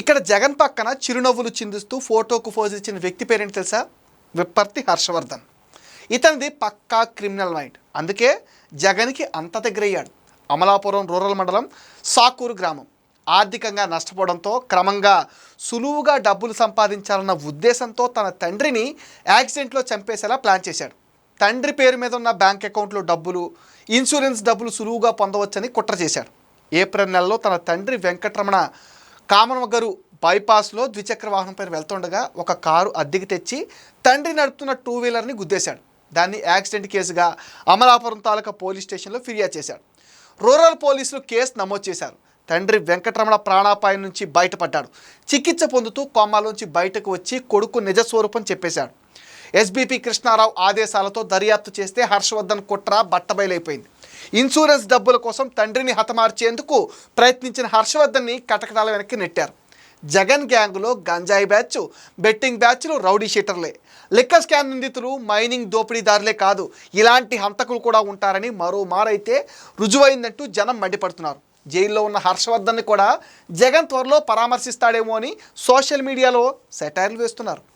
ఇక్కడ జగన్ పక్కన చిరునవ్వులు చిందిస్తూ ఫోటోకు ఫోజ్ ఇచ్చిన వ్యక్తి పేరేంటి తెలుసా? విప్పర్తి హర్షవర్ధన్. ఇతనిది పక్కా క్రిమినల్ మైండ్ అందుకే జగన్కి అంత దగ్గరయ్యాడు. అమలాపురం రూరల్ మండలం సాకూరు గ్రామం. ఆర్థికంగా నష్టపోవడంతో క్రమంగా సులువుగా డబ్బులు సంపాదించాలన్న ఉద్దేశంతో తన తండ్రిని యాక్సిడెంట్లో చంపేసేలా ప్లాన్ చేశాడు. తండ్రి పేరు మీద ఉన్న బ్యాంక్ అకౌంట్లో డబ్బులు ఇన్సూరెన్స్ డబ్బులు సులువుగా పొందవచ్చని కుట్ర చేశాడు. ఏప్రిల్ నెలలో తన తండ్రి వెంకటరమణ కామనగరు బైపాస్లో ద్విచక్ర వాహనంపై వెళ్తుండగా ఒక కారు అద్దెకి తెచ్చి తండ్రి నడుపుతున్న టూ వీలర్ని గుద్దేశాడు. దాన్ని యాక్సిడెంట్ కేసుగా అమలాపురం తాలూకా పోలీస్ స్టేషన్లో ఫిర్యాదు చేశాడు. రూరల్ పోలీసులు కేసు నమోదు చేశారు. తండ్రి వెంకటరమణ ప్రాణాపాయం నుంచి బయటపడ్డాడు. చికిత్స పొందుతూ కోమాలోంచి బయటకు వచ్చి కొడుకు నిజ స్వరూపం చెప్పేశాడు. ఎస్బీపీ కృష్ణారావు ఆదేశాలతో దర్యాప్తు చేస్తే హర్షవర్ధన్ కుట్ర బట్టబయలైపోయింది. ఇన్సూరెన్స్ డబ్బుల కోసం తండ్రిని హతమార్చేందుకు ప్రయత్నించిన హర్షవర్ధన్ని కటకటాల వెనక్కి నెట్టారు. జగన్ గ్యాంగులో గంజాయి బ్యాచ్ బెట్టింగ్ బ్యాచ్లు రౌడీ షీటర్లే. లిక్కర్ స్కామ్ నిందితులు మైనింగ్ దోపిడీదారులే కాదు ఇలాంటి హంతకులు కూడా ఉంటారని మరో మారైతే రుజువైందంటూ జనం మండిపడుతున్నారు. జైల్లో ఉన్న హర్షవర్ధన్ని కూడా జగన్ త్వరలో పరామర్శిస్తాడేమో అని సోషల్ మీడియాలో సెటైర్లు వేస్తున్నారు.